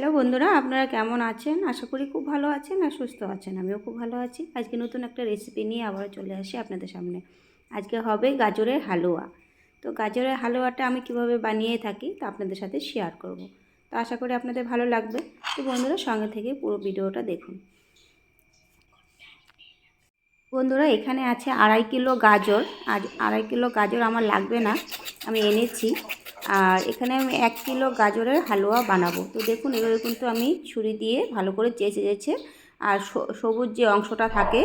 Hello বন্ধুরা, আপনারা কেমন আছেন? আশা করি খুব ভালো আছেন আর সুস্থ আছেন। আমিও খুব ভালো আছি। আজকে নতুন একটা রেসিপি নিয়ে আবারও চলে আসি আপনাদের সামনে। আজকে হবে গাজরের হালুয়া। তো গাজরের হালুয়াটা আমি কীভাবে বানিয়ে থাকি তা আপনাদের সাথে শেয়ার করব। তো আশা করি আপনাদের ভালো লাগবে। তো বন্ধুরা, সঙ্গে থেকে পুরো ভিডিওটা দেখুন। বন্ধুরা, এখানে আছে আড়াই কিলো গাজর। আর আড়াই কিলো গাজর আমার লাগবে না। আমি এনেছি। আর এখানে আমি এক কিলো গাজরের হালুয়া বানাবো। তো দেখুন, এভাবে কিন্তু আমি ছুরি দিয়ে ভালো করে চেঁচে চেঁচে আর সবুজ যে অংশটা থাকে,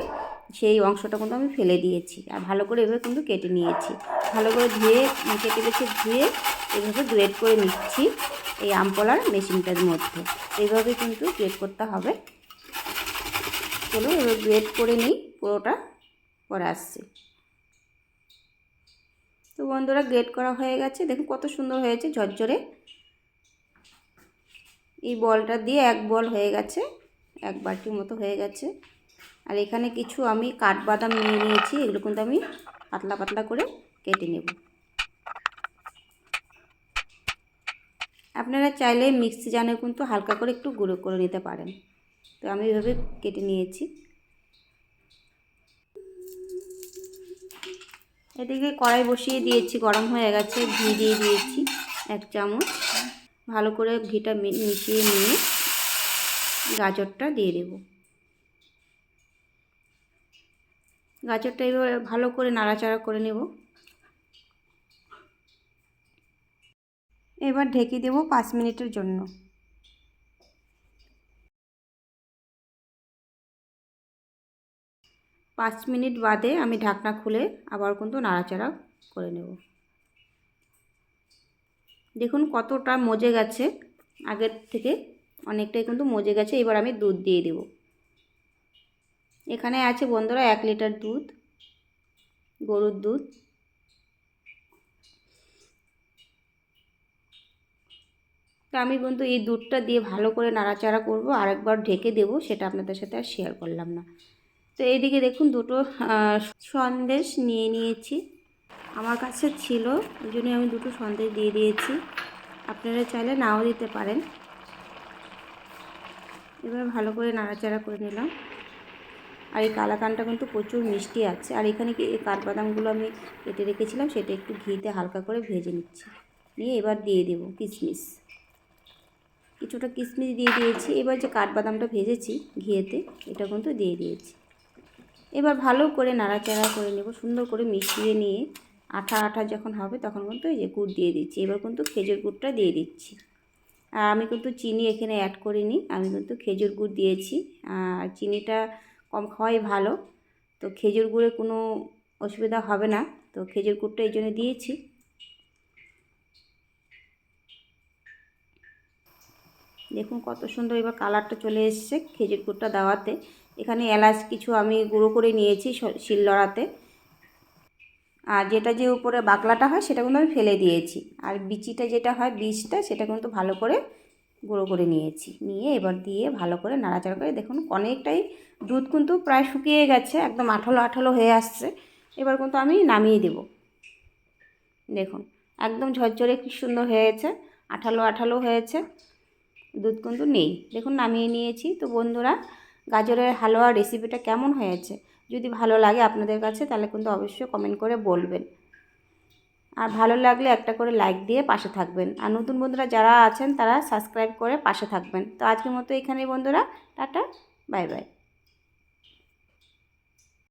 সেই অংশটা কিন্তু আমি ফেলে দিয়েছি আর ভালো করে এভাবে কিন্তু কেটে নিয়েছি। ভালো করে ধুয়ে কেটে কেটে ধুয়ে এভাবে গ্রেড করে নিচ্ছি এই আমপলার মেশিনটার মধ্যে। এইভাবে কিন্তু গ্রেড করতে হবে। চলো এবার গ্রেড করে নিই, পুরোটা পরে আসছি। তো বন্ধুরা গ্রেড করা হয়ে গেছে। দেখুন কত সুন্দর হয়েছে ঝরঝরে। এই বলটা দিয়ে এক বল হয়ে গেছে, এক বাটির মতো হয়ে গেছে। আর এখানে কিছু আমি কাঠবাদাম নিয়ে নিয়েছি, এগুলো কিন্তু আমি পাতলা পাতলা করে কেটে নেব। আপনারা চাইলে মিক্সি জানে কিন্তু হালকা করে একটু গুঁড়ো করে নিতে পারেন। তো আমি এভাবে কেটে নিয়েছি। এদিকে কড়াই বসিয়ে দিয়েছি, গরম হয়ে গেছে, ঘি দিয়ে দিয়েছি, এক চামচ। ভালো করে ঘিটা মিশিয়ে নিয়ে গাজরটা দিয়ে দেব। গাজরটা এবার ভালো করে নাড়াচাড়া করে নেব। এবার ঢেকে দেব পাঁচ মিনিটের জন্য। পাঁচ মিনিট বাদে আমি ঢাকনা খুলে আবার কিন্তু নাড়াচাড়া করে নেব। দেখুন কতটা মজে গেছে। আগের থেকে অনেকটাই কিন্তু মজে গেছে। এবার আমি দুধ দিয়ে দেব। এখানে আছে বন্ধুরা এক লিটার দুধ, গরুর দুধ। তো আমি কিন্তু এই দুধটা দিয়ে ভালো করে নাড়াচাড়া করব। আরেকবার ঢেকে দেব, সেটা আপনাদের সাথে আর শেয়ার করলাম না। তো এইদিকে দেখুন দুটো সন্দেশ নিয়ে নিয়েছি। আমার কাছে ছিল ওই জন্য আমি দুটো সন্দেশ দিয়ে দিয়েছি। আপনারা চাইলে নাও দিতে পারেন। এবার ভালো করে নাড়াচাড়া করে নিলাম। আর এই কালাকানটা কিন্তু প্রচুর মিষ্টি আছে। আর এখানে কি এই কাঠবাদামগুলো আমি কেটে রেখেছিলাম, সেটা একটু ঘিতে হালকা করে ভেজে নিচ্ছি। নিয়ে এবার দিয়ে দেব কিশমিশ কিছুটা কিশমিশ দিয়ে দিয়েছি। এবার যে কাঠবাদামটা ভেজেছি ঘিয়েতে, এটা কিন্তু দিয়ে দিয়েছি। এবার ভালো করে নাড়াচাড়া করে নেব, সুন্দর করে মিশিয়ে নিয়ে আঠা আঠা যখন হবে তখন কিন্তু এই যে গুড় দিয়ে দিচ্ছি। এবার কিন্তু খেজুর গুড়টা দিয়ে দিচ্ছি। আর আমি কিন্তু চিনি এখানে অ্যাড করিনি, আমি কিন্তু খেজুর গুড় দিয়েছি। আর চিনিটা কম খাওয়াই ভালো, তো খেজুর গুড়ে কোনো অসুবিধা হবে না, তো খেজুর গুড়টা এই জন্য দিয়েছি। দেখুন কত সুন্দর এবার কালারটা চলে এসছে খেজুর গুড়টা দেওয়াতে। এখানে এলাচ কিছু আমি গুঁড়ো করে নিয়েছি শিললড়াতে আর যেটা যে উপরে বাকলাটা হয়, সেটা কিন্তু আমি ফেলে দিয়েছি। আর বিচিটা যেটা হয়, বীজটা, সেটা কিন্তু ভালো করে গুঁড়ো করে নিয়েছি। নিয়ে এবার দিয়ে ভালো করে নাড়াচাড়া করে দেখুন, অনেকটাই দুধ কিন্তু প্রায় শুকিয়ে গেছে, একদম আঠালো আঠালো হয়ে আসছে। এবার কিন্তু আমি নামিয়ে দেব। দেখুন, একদম ঝরঝরে কি সুন্দর হয়েছে, আঠালো আঠালো হয়েছে, দুধ কিন্তু নেই। দেখুন, নামিয়ে নিয়েছি। তো বন্ধুরা গাজরের হালুয়া রেসিপিটা কেমন হয়েছে? যদি ভালো লাগে আপনাদের কাছে, তাহলে কিন্তু অবশ্যই কমেন্ট করে বলবেন। আর ভালো লাগলে একটা করে লাইক দিয়ে পাশে থাকবেন। আর নতুন বন্ধুরা যারা আছেন, তারা সাবস্ক্রাইব করে পাশে থাকবেন। তো আজকের মতো এখানেই বন্ধুরা, টাটা বাই বাই